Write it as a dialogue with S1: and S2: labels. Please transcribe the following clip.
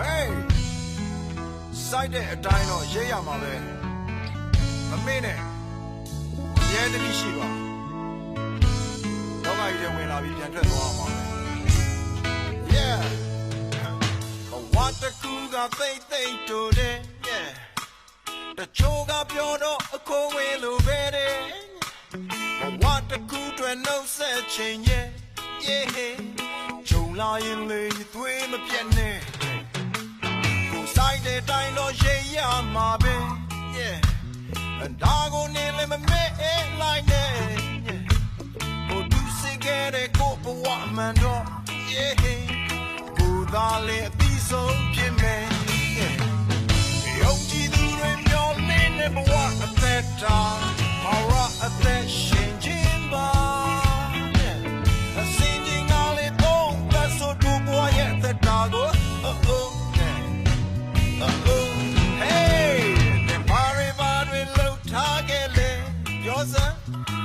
S1: Hey စိုက်တဲ့အတိုင်းတော့ရေးရမှာပဲမမေ့နဲ့ရဲတတိရှိပါတော့ကကြီးတွေဝင်လာပြီးပြန်ထွက်သွားအောင်ပါပဲ Yeah ဘဝတကူကသိမ့်သိမ့်တူတယ် Yeah တချို့ကပြောတော့အခိုးဝင်လို့ပဲတဲ့ဘဝတကူတွေနှုတ်ဆက်ခြင်းရဲ့ Yeah ဂျုံလာရင်လေသွေးမပြတ်နဲ့ကိုဆိုင် တဲ့တိုင်းတော့ရိပ်ရမှာပဲ yeah အဒါကိုနေလည်းမမဲ့လိုက်နဲ့ yeah ကိုသူစိတ်ကတဲ့ကိုဘဝမှန်တော့ yeah ကိုသာလေအပြီးဆုံး Hause.